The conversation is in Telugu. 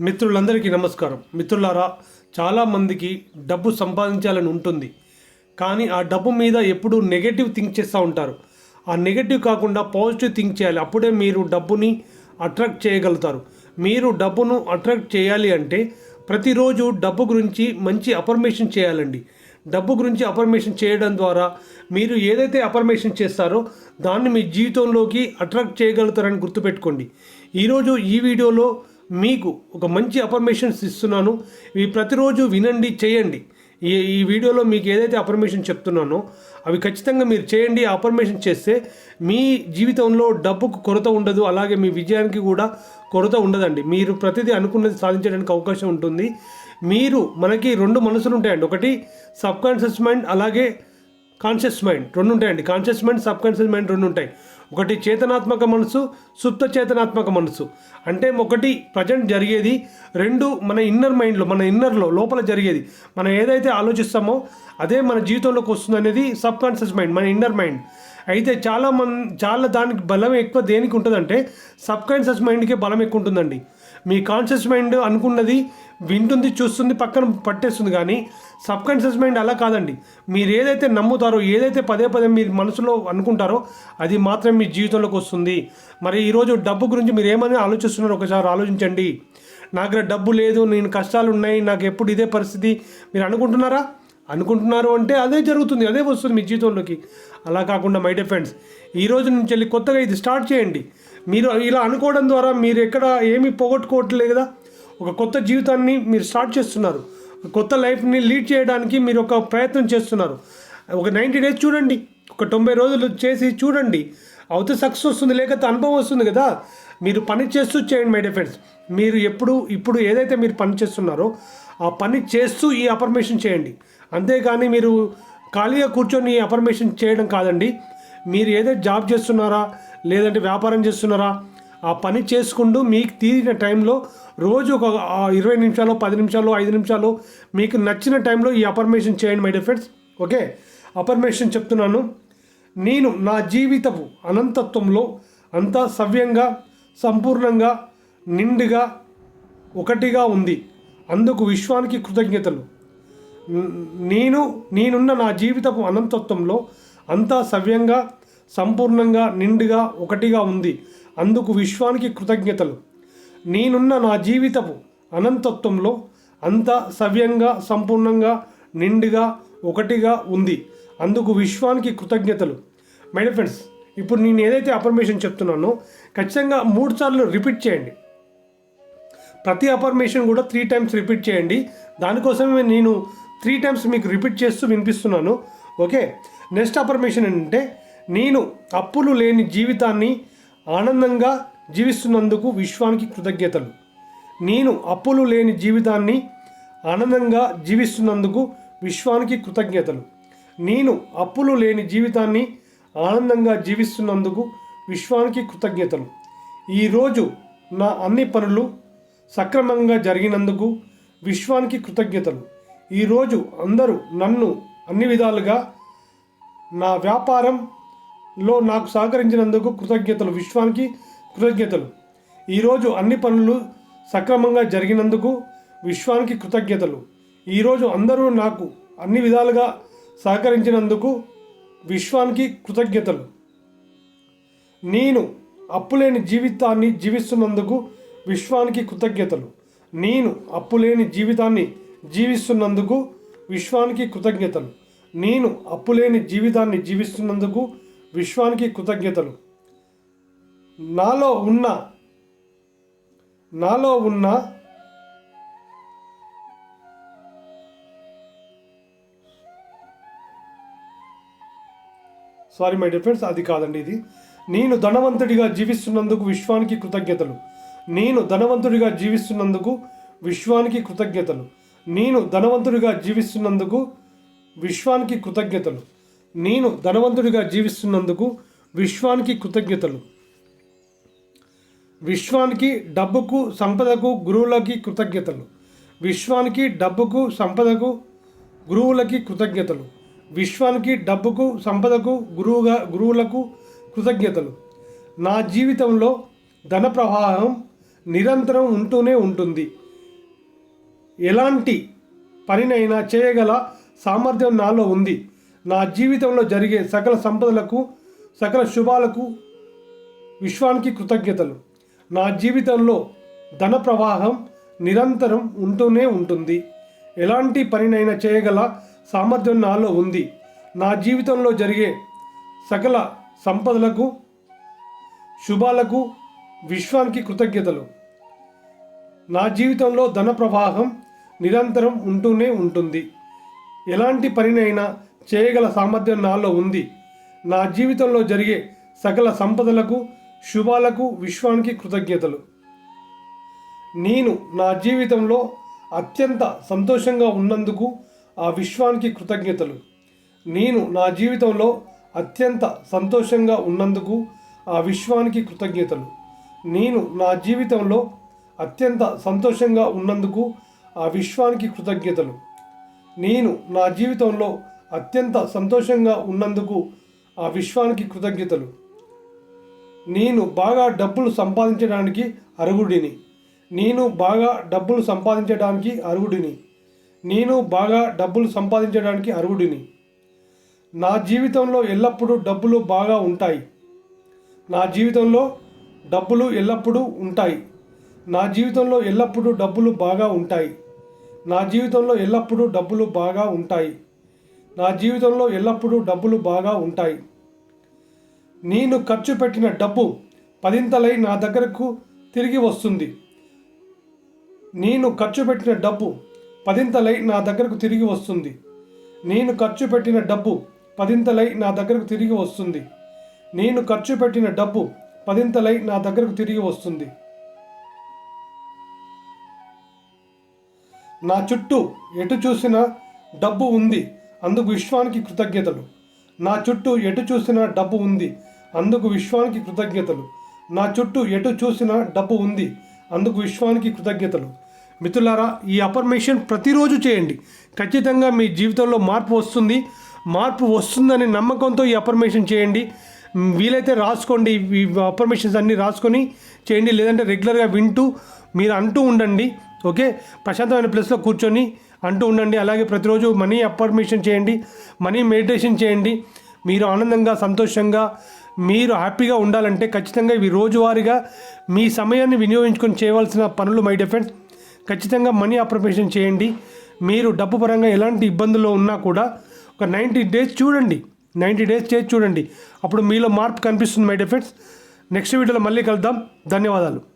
మిత్రులందరికీ నమస్కారం. మిత్రులారా చాలామందికి డబ్బు సంపాదించాలని ఉంటుంది. కానీ ఆ డబ్బు మీద ఎప్పుడు నెగటివ్ థింక్ చేస్తూ ఉంటారు. ఆ నెగటివ్ కాకుండా పాజిటివ్ థింక్ చేయాలి. అప్పుడే మీరు డబ్బుని అట్రాక్ట్ చేయగలుగుతారు. మీరు డబ్బును అట్రాక్ట్ చేయాలి అంటే ప్రతిరోజు డబ్బు గురించి మంచి అఫర్మేషన్ చేయాలండి. డబ్బు గురించి అఫర్మేషన్ చేయడం ద్వారా మీరు ఏదైతే అఫర్మేషన్ చేస్తారో దాన్ని మీ జీవితంలోకి అట్రాక్ట్ చేయగలుగుతారని గుర్తుపెట్టుకోండి. ఈరోజు ఈ వీడియోలో మీకు ఒక మంచి అఫర్మేషన్స్ ఇస్తున్నాను. ఇవి ప్రతిరోజు వినండి చేయండి. ఈ ఈ వీడియోలో మీకు ఏదైతే అఫర్మేషన్ చెప్తున్నానో అవి ఖచ్చితంగా మీరు చేయండి. అఫర్మేషన్ చేస్తే మీ జీవితంలో డబ్బుకు కొరత ఉండదు. అలాగే మీ విజయానికి కూడా కొరత ఉండదండి. మీరు ప్రతిదీ అనుకున్నది సాధించడానికి అవకాశం ఉంటుంది. మీరు మనకి రెండు మనసులు ఉంటాయండి. ఒకటి సబ్ కాన్షియస్ మైండ్ అలాగే కాన్షియస్ మైండ్ రెండు ఉంటాయండి. Conscious mind subconscious mind రెండు ఉంటాయి. ఒకటి చేతనాత్మక మనసు సుప్త చేతనాత్మక మనసు అంటే ఒకటి ప్రజెంట్ జరిగేది రెండు మన ఇన్నర్ మైండ్లో మన ఇన్నర్లో లోపల జరిగేది. మనం ఏదైతే ఆలోచిస్తామో అదే మన జీవితంలోకి వస్తుంది అనేది సబ్ కాన్షియస్ మైండ్ మన ఇన్నర్ మైండ్. అయితే చాలా మంది చాలా దానికి బలం ఎక్కువ దేనికి ఉంటుందంటే సబ్ కాన్షియస్ మైండ్కే బలం ఎక్కువ ఉంటుందండి. మీ కాన్షియస్ మైండ్ అనుకున్నది వింటుంది చూస్తుంది పక్కన పట్టేస్తుంది కానీ సబ్ కాన్షియస్ మైండ్ అలా కాదండి. మీరు ఏదైతే నమ్ముతారో ఏదైతే పదే పదే మీరు మనసులో అనుకుంటారో అది మాత్రం మీ జీవితంలోకి వస్తుంది. మరి ఈరోజు డబ్బు గురించి మీరు ఏమని ఆలోచిస్తున్నారో ఒకసారి ఆలోచించండి. నా దగ్గర డబ్బు లేదు నేను కష్టాలు ఉన్నాయి నాకు ఎప్పుడు ఇదే పరిస్థితి. మీరు అనుకుంటున్నారా? అనుకుంటున్నారు అంటే అదే జరుగుతుంది అదే వస్తుంది మీ జీవితంలోకి. అలా కాకుండా మై డిఫెండ్స్ ఈ రోజు నుంచి వెళ్ళి కొత్తగా ఇది స్టార్ట్ చేయండి. మీరు ఇలా అనుకోవడం ద్వారా మీరు ఎక్కడ ఏమీ పోగొట్టుకోవట్లేదు కదా? ఒక కొత్త జీవితాన్ని మీరు స్టార్ట్ చేస్తున్నారు. కొత్త లైఫ్ని లీడ్ చేయడానికి మీరు ఒక ప్రయత్నం చేస్తున్నారు. ఒక నైంటీ డేస్ చూడండి. ఒక తొంభై రోజులు చేసి చూడండి. అవుతే సక్సెస్ వస్తుంది లేకపోతే అనుభవం వస్తుంది కదా? మీరు పని చేస్తూ చేయండి మై డియర్ మీరు ఎప్పుడు ఇప్పుడు ఏదైతే మీరు పని చేస్తున్నారో ఆ పని చేస్తూ ఈ అఫర్మేషన్ చేయండి. అంతేగాని మీరు ఖాళీగా కూర్చొని ఈ అఫర్మేషన్ చేయడం కాదండి. మీరు ఏదైతే జాబ్ చేస్తున్నారా లేదంటే వ్యాపారం చేస్తున్నారా? ఆ పని చేసుకుంటూ మీకు తీరిన టైంలో రోజు ఒక ఇరవై నిమిషాలు పది నిమిషాలు ఐదు నిమిషాలు మీకు నచ్చిన టైంలో ఈ అఫర్మేషన్ చేయండి my dear friends okay? Affirmation చెప్తున్నాను. నేను నా జీవితపు అనంతత్వంలో అంతా సవ్యంగా సంపూర్ణంగా నిండుగా ఒకటిగా ఉంది. అందుకు విశ్వానికి కృతజ్ఞతలు. నేను నేనున్న నా జీవితపు అనంతత్వంలో అంతా సవ్యంగా సంపూర్ణంగా నిండుగా ఒకటిగా ఉంది. అందుకు విశ్వానికి కృతజ్ఞతలు. నేనున్న నా జీవితపు అనంతత్వంలో అంతా సవ్యంగా సంపూర్ణంగా నిండుగా ఒకటిగా ఉంది. అందుకు విశ్వానికి కృతజ్ఞతలు. మై ఫ్రెండ్స్ ఇప్పుడు నేను ఏదైతే అఫర్మేషన్ చెప్తున్నానో ఖచ్చితంగా మూడు సార్లు రిపీట్ చేయండి. ప్రతి అఫర్మేషన్ కూడా త్రీ టైమ్స్ రిపీట్ చేయండి. దానికోసమే నేను త్రీ టైమ్స్ మీకు రిపీట్ చేస్తూ వినిపిస్తున్నాను. ఓకే నెక్స్ట్ అఫర్మేషన్ ఏంటంటే నేను అప్పులు లేని జీవితాన్ని ఆనందంగా జీవిస్తున్నందుకు విశ్వానికి కృతజ్ఞతలు. నేను అప్పులు లేని జీవితాన్ని ఆనందంగా జీవిస్తున్నందుకు విశ్వానికి కృతజ్ఞతలు. నేను అప్పులు లేని జీవితాన్ని ఆనందంగా జీవిస్తున్నందుకు విశ్వానికి కృతజ్ఞతలు. ఈరోజు నా అన్ని పనులు సక్రమంగా జరిగినందుకు విశ్వానికి కృతజ్ఞతలు. ఈరోజు అందరూ నన్ను అన్ని విధాలుగా నా వ్యాపారం లో నాకు సహకరించినందుకు కృతజ్ఞతలు. విశ్వానికి కృతజ్ఞతలు. ఈరోజు అన్ని పనులు సక్రమంగా జరిగినందుకు విశ్వానికి కృతజ్ఞతలు. ఈరోజు అందరూ నాకు అన్ని విధాలుగా సహకరించినందుకు విశ్వానికి కృతజ్ఞతలు. నేను అప్పులేని జీవితాన్ని జీవిస్తున్నందుకు విశ్వానికి కృతజ్ఞతలు. నేను అప్పులేని జీవితాన్ని జీవిస్తున్నందుకు విశ్వానికి కృతజ్ఞతలు. నేను అప్పులేని జీవితాన్ని జీవిస్తున్నందుకు విశ్వానికి కృతజ్ఞతలు. నాలో ఉన్న నాలో ఉన్న సారీ మై డియర్ ఫ్రెండ్స్ అది కాదండి ఇది. నేను ధనవంతుడిగా జీవిస్తున్నందుకు విశ్వానికి కృతజ్ఞతలు. నేను ధనవంతుడిగా జీవిస్తున్నందుకు విశ్వానికి కృతజ్ఞతలు. నేను ధనవంతుడిగా జీవిస్తున్నందుకు విశ్వానికి కృతజ్ఞతలు. నేను ధనవంతుడిగా జీవిస్తున్నందుకు విశ్వానికి కృతజ్ఞతలు. విశ్వానికి డబ్బుకు సంపదకు గురువులకి కృతజ్ఞతలు. విశ్వానికి డబ్బుకు సంపదకు గురువులకి కృతజ్ఞతలు. విశ్వానికి డబ్బుకు సంపదకు గురువుగా గురువులకు కృతజ్ఞతలు. నా జీవితంలో ధన ప్రవాహం నిరంతరం ఉంటూనే ఉంటుంది. ఎలాంటి పనినైనా చేయగల సామర్థ్యం నాలో ఉంది. నా జీవితంలో జరిగే సకల సంపదలకు సకల శుభాలకు విశ్వానికి కృతజ్ఞతలు. నా జీవితంలో ధన ప్రవాహం నిరంతరం ఉంటూనే ఉంటుంది. ఎలాంటి పనినైనా చేయగల సామర్థ్యం నాలో ఉంది. నా జీవితంలో జరిగే సకల సంపదలకు శుభాలకు విశ్వానికి కృతజ్ఞతలు. నా జీవితంలో ధన ప్రవాహం నిరంతరం ఉంటూనే ఉంటుంది. ఎలాంటి పనినైనా చేయగల సామర్థ్యం నాలో ఉంది. నా జీవితంలో జరిగే సకల సంపదలకు శుభాలకు విశ్వానికి కృతజ్ఞతలు. నేను నా జీవితంలో అత్యంత సంతోషంగా ఉన్నందుకు ఆ విశ్వానికి కృతజ్ఞతలు. నేను నా జీవితంలో అత్యంత సంతోషంగా ఉన్నందుకు ఆ విశ్వానికి కృతజ్ఞతలు. నేను నా జీవితంలో అత్యంత సంతోషంగా ఉన్నందుకు ఆ విశ్వానికి కృతజ్ఞతలు. నేను నా జీవితంలో అత్యంత సంతోషంగా ఉన్నందుకు ఆ విశ్వానికి కృతజ్ఞతలు. నేను బాగా డబ్బులు సంపాదించడానికి అరుగుడిని నేను బాగా డబ్బులు సంపాదించడానికి అరుగుడిని నేను బాగా డబ్బులు సంపాదించడానికి అరుగుడిని నా జీవితంలో ఎల్లప్పుడూ డబ్బులు బాగా ఉంటాయి. నా జీవితంలో డబ్బులు ఎల్లప్పుడూ ఉంటాయి. నా జీవితంలో ఎల్లప్పుడూ డబ్బులు బాగా ఉంటాయి. నా జీవితంలో ఎల్లప్పుడూ డబ్బులు బాగా ఉంటాయి. నా జీవితంలో ఎల్లప్పుడూ డబ్బులు బాగా ఉంటాయి. నేను ఖర్చు పెట్టిన డబ్బు పదింతలై నా దగ్గరకు తిరిగి వస్తుంది. నేను ఖర్చు పెట్టిన డబ్బు పదింతలై నా దగ్గరకు తిరిగి వస్తుంది. నేను ఖర్చు పెట్టిన డబ్బు పదింతలై నా దగ్గరకు తిరిగి వస్తుంది. నేను ఖర్చు పెట్టిన డబ్బు పదింతలై నా దగ్గరకు తిరిగి వస్తుంది. నా చుట్టూ ఎటు చూసినా డబ్బు ఉంది. అందుకు విశ్వానికి కృతజ్ఞతలు. నా చుట్టూ ఎటు చూసినా డబ్బు ఉంది అందుకు విశ్వానికి కృతజ్ఞతలు. నా చుట్టూ ఎటు చూసినా డబ్బు ఉంది అందుకు విశ్వానికి కృతజ్ఞతలు. మిత్రులారా ఈ అఫర్మేషన్ ప్రతిరోజు చేయండి. ఖచ్చితంగా మీ జీవితంలో మార్పు వస్తుంది. మార్పు వస్తుందనే నమ్మకంతో ఈ అఫర్మేషన్ చేయండి. వీలైతే రాసుకోండి. ఈ అఫర్మేషన్స్ అన్నీ రాసుకొని చేయండి. లేదంటే రెగ్యులర్గా వింటూ మీరు అంటూ ఉండండి. ఓకే? ప్రశాంతమైన ప్లేస్లో కూర్చొని అంటూ ఉండండి. అలాగే ప్రతిరోజు మనీ అఫర్మేషన్ చేయండి. మనీ మెడిటేషన్ చేయండి. మీరు ఆనందంగా సంతోషంగా మీరు హ్యాపీగా ఉండాలంటే ఖచ్చితంగా ఇవి రోజువారీగా మీ సమయాన్ని వినియోగించుకొని చేయవలసిన పనులు మై డిఫెండ్స్ ఖచ్చితంగా మనీ అప్రమేషన్ చేయండి. మీరు డబ్బు పరంగా ఎలాంటి ఇబ్బందుల్లో ఉన్నా కూడా ఒక నైంటీ డేస్ చూడండి. నైంటీ డేస్ చేసి చూడండి. అప్పుడు మీలో మార్పు కనిపిస్తుంది మై డిఫెండ్స్ నెక్స్ట్ వీడియోలో మళ్ళీ కలుద్దాం. ధన్యవాదాలు.